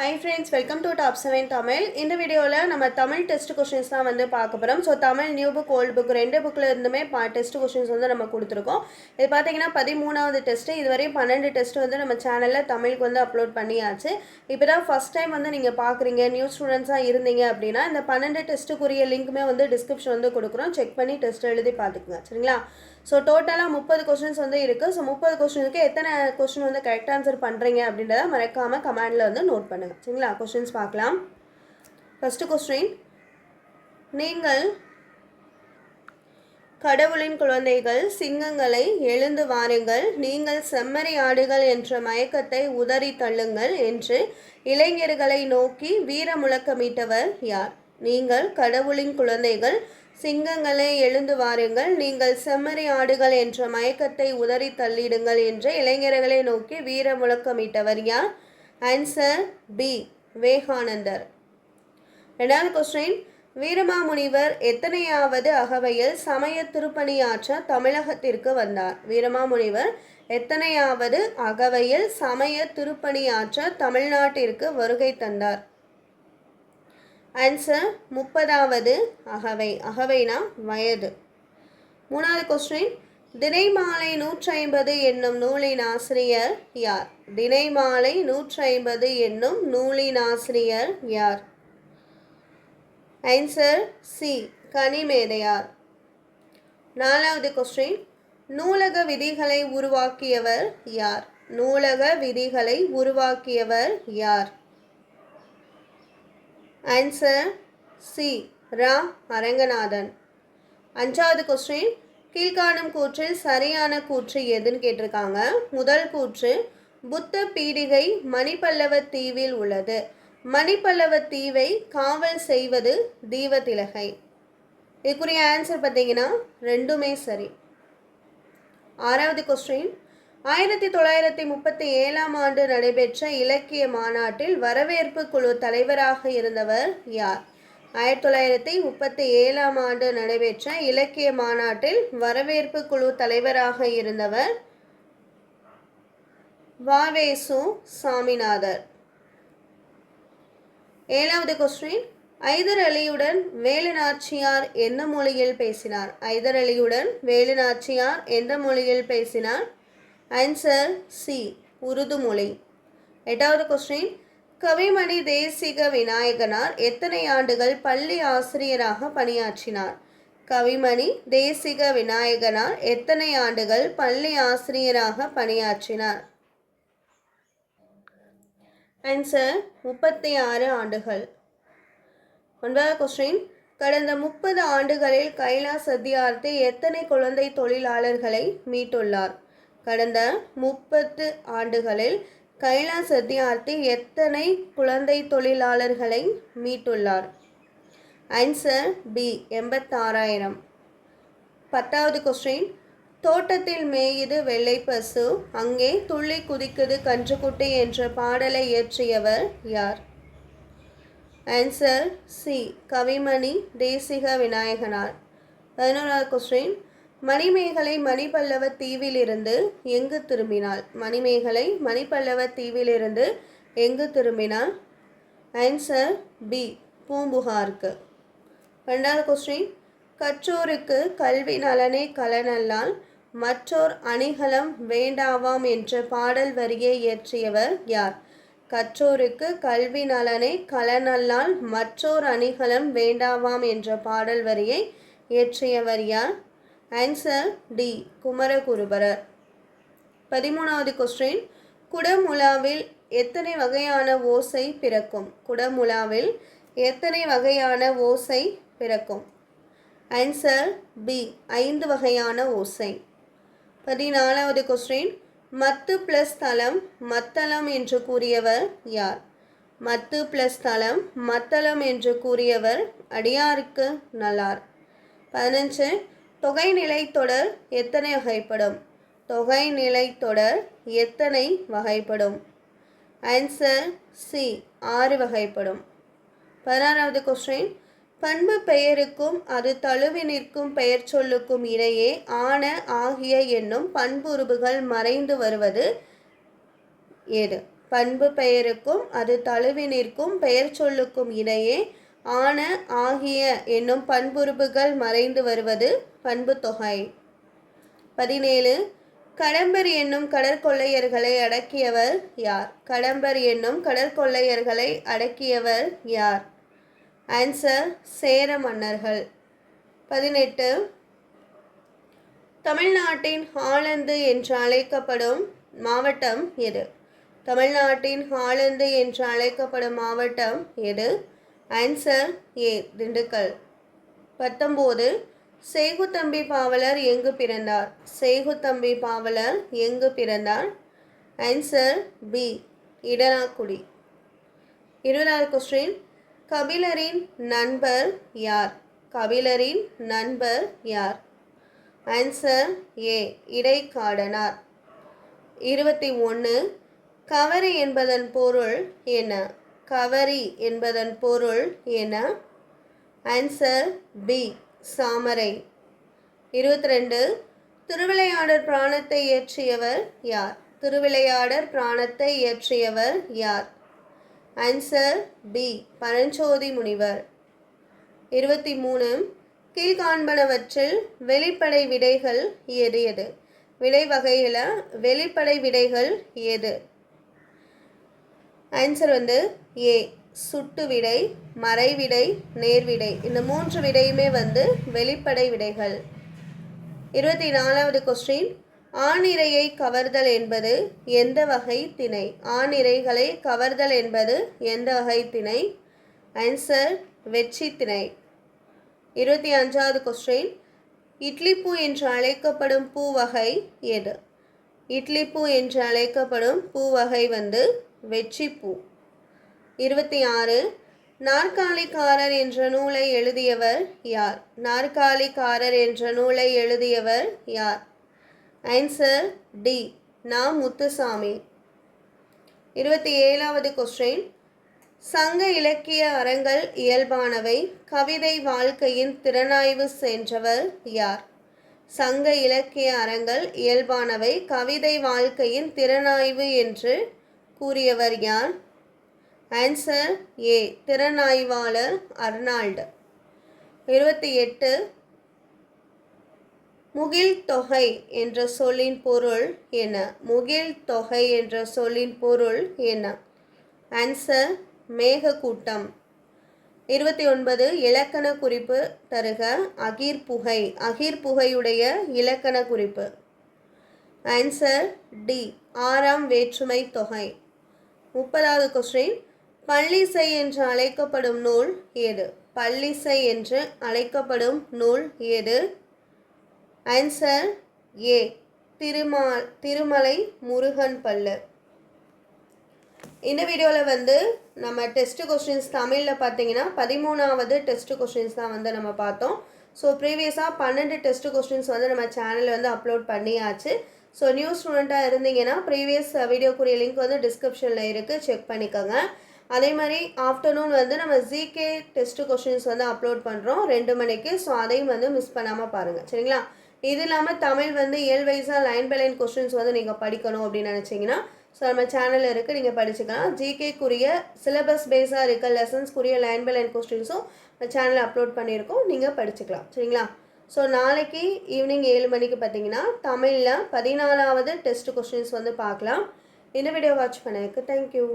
Hi friends welcome to top seven Tamil இந்த வீடியோவில் நம்ம தமிழ் டெஸ்ட் கொஷின்ஸ் தான் வந்து பார்க்க போகிறோம் so Tamil new book old book ரெண்டு புக்கில் இருந்துமே பா டெஸ்ட் கொஷின்ஸ் வந்து நம்ம கொடுத்துருக்கோம். இது பார்த்தீங்கன்னா பதிமூணாவது டெஸ்ட்டு இதுவரையும் பன்னெண்டு டெஸ்ட் வந்து நம்ம சேனலில் தமிழுக்கு வந்து அப்லோட் பண்ணியாச்சு. இப்போ தான் ஃபஸ்ட் டைம் வந்து நீங்கள் பார்க்குறீங்க நியூ ஸ்டூடெண்ட்ஸாக இருந்தீங்க அப்படின்னா இந்த பன்னெண்டு டெஸ்ட்டுக்குரிய லிங்க்குமே வந்து டிஸ்கிரிப்ஷன் வந்து கொடுக்குறோம். செக் பண்ணி டெஸ்ட் எழுதி பார்த்துக்குங்க சரிங்களா? ஸோ டோட்டலாக முப்பது கொஸ்டின்ஸ் வந்து இருக்குது ஸோ முப்பது கொஸ்டினுக்கு எத்தனை கொஸ்டின் வந்து கரெக்ட் ஆன்சர் பண்ணுறீங்க அப்படின்றத மறக்காமல் கமெண்டில் வந்து நோட் பண்ணுங்கள் சரிங்களா? கொஸ்டின்ஸ் பார்க்கலாம். ஃபஸ்ட்டு கொஸ்டின் நீங்கள் கடவுளின் குழந்தைகள் சிங்கங்களை எழுந்து வாருங்கள். நீங்கள் செம்மறி ஆடுகள் என்ற மயக்கத்தை உதறி தள்ளுங்கள் என்று இளைஞர்களை நோக்கி வீர முழக்கமிட்டவர் யார்? நீங்கள் கடவுளின் குழந்தைகள் சிங்கங்களை எழுந்து வாருங்கள் நீங்கள் செம்மறி ஆடுகள் என்ற மயக்கத்தை உதறி தள்ளிடுங்கள் என்று இளைஞர்களை நோக்கி வீர முழக்கமிட்டவர் யார்? Answer B Vivekanandar. ரெண்டாவது கொஸ்டின் வீரமாமுனிவர் எத்தனையாவது அகவையில் சமய திருப்பணியாற்ற தமிழகத்திற்கு வந்தார்? வீரமாமுனிவர் எத்தனையாவது அகவையில் சமய திருப்பணியாற்ற தமிழ்நாட்டிற்கு வருகை தந்தார்? ஆன்சர் முப்பதாவது அகவை. அகவைனா வயது. மூணாவது கொஸ்டின் தினைமாலை நூற்றி ஐம்பது என்னும் நூலின் ஆசிரியர் யார்? தினைமாலை நூற்றி ஐம்பது என்னும் நூலின் ஆசிரியர் யார்? ஆன்சர் சி கனிமேதையார் நாலாவது கொஸ்டின் நூலக விதிகளை உருவாக்கியவர் யார்? நூலக விதிகளை உருவாக்கியவர் யார்? Answer C Ra Aranganathan. அஞ்சாவது கொஸ்டின் கீழ்காணும் கூற்றில் சரியான கூற்று எதுன்னு கேட்டிருக்காங்க. முதல் கூற்று புத்த பீடிகை மணிப்பல்லவ தீவில் உள்ளது. மணிப்பல்லவ தீவை காவல் செய்வது தீவத்திலகை இதுக்குரிய ஆன்சர் பார்த்தீங்கன்னா ரெண்டுமே சரி. ஆறாவது கொஸ்டின் ஆயிரத்தி தொள்ளாயிரத்தி முப்பத்தி ஏழாம் ஆண்டு நடைபெற்ற இலக்கிய மாநாட்டில் வரவேற்பு குழு தலைவராக இருந்தவர் யார்? ஆயிரத்தி தொள்ளாயிரத்தி முப்பத்தி ஏழாம் ஆண்டு நடைபெற்ற இலக்கிய மாநாட்டில் வரவேற்பு குழு தலைவராக இருந்தவர் வாவேசு சாமிநாதர். ஏழாவது கொஸ்டின் ஐதர் அலியுடன் வேலுநாச்சியார் எந்த மொழியில் பேசினார்? ஐதர் அலியுடன் வேலுநாச்சியார் எந்த மொழியில் பேசினார்? ஆன்சர் சி உருது மொழி. எட்டாவது கொஸ்டின் கவிமணி தேசிக விநாயகனார் எத்தனை ஆண்டுகள் பள்ளி ஆசிரியராக பணியாற்றினார்? கவிமணி தேசிக விநாயகனார் எத்தனை ஆண்டுகள் பள்ளி ஆசிரியராக பணியாற்றினார்? ஆன்சர் முப்பத்தி ஆறு ஆண்டுகள். ஒன்பதாவது கொஸ்டின் கடந்த முப்பது ஆண்டுகளில் கைலாஸ் சத்தியார்த்தி எத்தனை குழந்தை தொழிலாளர்களை மீட்டுள்ளார்? கடந்த முப்பத்து ஆண்டுகளில் கைலா சத்யார்த்தி எத்தனை குழந்தை தொழிலாளர்களை மீட்டுள்ளார்? Answer B எண்பத்தாறாயிரம். பத்தாவது கொஸ்டின் தோட்டத்தில் மேயுது வெள்ளை பசு அங்கே துள்ளி குதிக்குது கன்றுக்குட்டி என்ற பாடலை இயற்றியவர் யார்? Answer C Kavimani Desika Vinayaganar. பதினோராவது கொஸ்டின் மணிமேகலை மணிப்பல்லவ தீவிலிருந்து எங்கு திரும்பினாள்? மணிமேகலை மணிப்பல்லவ தீவிலிருந்து எங்கு திரும்பினாள்? ஆன்சர் பி பூம்புகாருக்கு. ரெண்டாவது கொஸ்டின் கற்றோருக்கு கல்வி நலனே கலனல்லால் மற்றோர் அணிகலம் வேண்டாவாம் என்ற பாடல் வரியை இயற்றியவர் யார்? கற்றோருக்கு கல்வி நலனே கலனல்லால் மற்றோர் அணிகலம் வேண்டாவாம் என்ற பாடல் வரியை இயற்றியவர் யார்? Answer D Kumaraguruparar. பதிமூணாவது கொஸ்டின் குடமுலாவில் எத்தனை வகையான ஓசை பிறக்கும்? குடமுலாவில் எத்தனை வகையான ஓசை பிறக்கும்? ஆன்சர் பி ஐந்து வகையான ஓசை. பதினாலாவது கொஸ்டின் மத்து ப்ளஸ் தளம் மத்தளம் என்று கூறியவர் யார்? மத்து ப்ளஸ் தளம் மத்தளம் என்று கூறியவர் அடியாருக்கு நல்லார். பதினஞ்சு தொகைநிலை தொடர் எத்தனை வகைப்படும்? தொகைநிலை தொடர் எத்தனை வகைப்படும்? ஆன்சர் சி ஆறு வகைப்படும். பதினாறாவது கொஸ்டின் பண்பு பெயருக்கும் அது தழுவி நிற்கும் பெயர் சொல்லுக்கும் இடையே ஆன ஆகிய என்னும் பண்புருபுகள் மறைந்து வருவது ஏது? பண்பு பெயருக்கும் அது தழுவி நிற்கும் பெயர் சொல்லுக்கும் இடையே ஆன ஆகிய என்னும் பண்புறுப்புகள் மறைந்து வருவது பண்பு தொகை. பதினேழு கடம்பர் என்னும் கடற்கொள்ளையர்களை அடக்கியவர் யார்? கடம்பர் என்னும் கடற்கொள்ளையர்களை அடக்கியவர் யார்? ஆன்சர் சேர மன்னர்கள். பதினெட்டு தமிழ்நாட்டின் ஹாலந்து என்று அழைக்கப்படும் மாவட்டம் எது? தமிழ்நாட்டின் ஹாலந்து என்று அழைக்கப்படும் மாவட்டம் எது? Answer A Dindigul. பத்தொம்போது சேகுத்தம்பி பாவலர் எங்கு பிறந்தார்? சேகுத்தம்பி பாவலர் எங்கு பிறந்தார்? ஆன்சர் பி இடராக்குடி இருபதாவது கொஸ்டின் கபிலரின் நண்பர் யார்? கபிலரின் நண்பர் யார்? Answer A Idaikkadanar. இருபத்தி ஒன்று கவரி என்பதன் பொருள் என்ன? கவரி என்பதன் பொருள் என ஆன்சர் பி சாமரை. இருபத்தி ரெண்டு திருவிளையாடர் பிராணத்தை இயற்றியவர் யார்? திருவிளையாடர் பிராணத்தை இயற்றியவர் யார்? ஆன்சர் பி பரஞ்சோதி முனிவர். இருபத்தி மூணு கீழ்காண்பனவற்றில் வெளிப்படை விடைகள் எது எது விடை வகையில் வெளிப்படை விடைகள் எது ஆன்சர் வந்து ஏ சுட்டு விடை மறைவிடை நேர்விடை இந்த மூன்று விடையுமே வந்து வெளிப்படை விடைகள். இருபத்தி நாலாவது கொஸ்டின் ஆணிரையை கவர்தல் என்பது எந்த வகை திணை? ஆணிரைகளை கவர்தல் என்பது எந்த வகை திணை? ஆன்சர் வெற்றி திணை. இருபத்தி அஞ்சாவது கொஸ்டின் இட்லிப்பூ என்று அழைக்கப்படும் பூ வகை எது? இட்லிப்பூ என்று அழைக்கப்படும் பூ வகை வந்து வெற்றி பூ இருபத்தி ஆறு நாற்காலிக்காரர் என்ற நூலை எழுதியவர் யார்? நாற்காலிக்காரர் என்ற நூலை எழுதியவர் யார்? ஆன்சர் டி நா. முத்துசாமி. இருபத்தி ஏழாவது கொஸ்டின் சங்க இலக்கிய அறங்கள் இயல்பானவை கவிதை வாழ்க்கையின் திறனாய்வு சென்றவர் யார்? சங்க இலக்கிய அறங்கள் இயல்பானவை கவிதை வாழ்க்கையின் திறனாய்வு என்று கூறியவர் யார்? ஆன்சர் ஏ திறனாய்வாளர் அர்னால்டு. இருபத்தி எட்டு. முகில் தொகை என்ற சொல்லின் பொருள் என்ன? முகில் தொகை என்ற சொல்லின் பொருள் என்ன? ஆன்சர் மேகக்கூட்டம். இருபத்தி ஒன்பது. இலக்கண குறிப்பு தருக. அகிர் புகை. அகிர் புகையுடைய இலக்கண குறிப்பு. ஆன்சர் டி ஆறாம் வேற்றுமை தொகை. முப்பதாவது கொஸ்டின் பள்ளிசை என்று அழைக்கப்படும் நூல் ஏது? பள்ளிசை என்று அழைக்கப்படும் நூல் ஏது? Answer A Thiruma Thirumalai Murugan Pallu. இந்த வீடியோவில் வந்து நம்ம டெஸ்ட் கொஸ்டின்ஸ் தமிழில் பார்த்தீங்கன்னா பதிமூணாவது டெஸ்ட் கொஸ்டின்ஸ் தான் வந்து நம்ம பார்த்தோம். ஸோ ப்ரீவியஸாக பன்னெண்டு டெஸ்ட் கொஸ்டின்ஸ் வந்து நம்ம சேனலில் வந்து அப்லோட் பண்ணியாச்சு. ஸோ நியூ ஸ்டூடெண்ட்டாக இருந்தீங்கன்னா ப்ரீவியஸ் வீடியோக்குரிய லிங்க் வந்து டிஸ்கிரிப்ஷனில் இருக்குது செக் பண்ணிக்கோங்க. அதே மாதிரி ஆஃப்டர்நூன் வந்து நம்ம ஜிகே டெஸ்ட் கொஸ்டின்ஸ் வந்து அப்லோட் பண்ணுறோம் ரெண்டு மணிக்கு. ஸோ அதையும் வந்து மிஸ் பண்ணாமல் பாருங்கள் சரிங்களா? இது இல்லாமல் தமிழ் வந்து இயல் வைஸாக லைன் பை லைன் கொஸ்டின்ஸ் வந்து நீங்கள் படிக்கணும் அப்படின்னு நினச்சிங்கன்னா ஸோ நம்ம சேனலில் இருக்குது நீங்கள் படிச்சுக்கலாம். ஜிகேக்குரிய சிலபஸ் பேஸாக இருக்க லெசன்ஸ்க்குரிய லைன் பை லைன் கொஸ்டின்ஸும் சேனலில் அப்லோட் பண்ணியிருக்கோம். நீங்கள் படிச்சுக்கலாம். சரிங்களா? ஸோ நாளைக்கு ஈவினிங் ஏழு மணிக்கு பார்த்தீங்கன்னா தமிழில் பதினாலாவது டெஸ்ட் கொஸ்டின்ஸ் வந்து பார்க்கலாம். இந்த வீடியோ வாட்ச் பண்ணதுக்கு தேங்க்யூ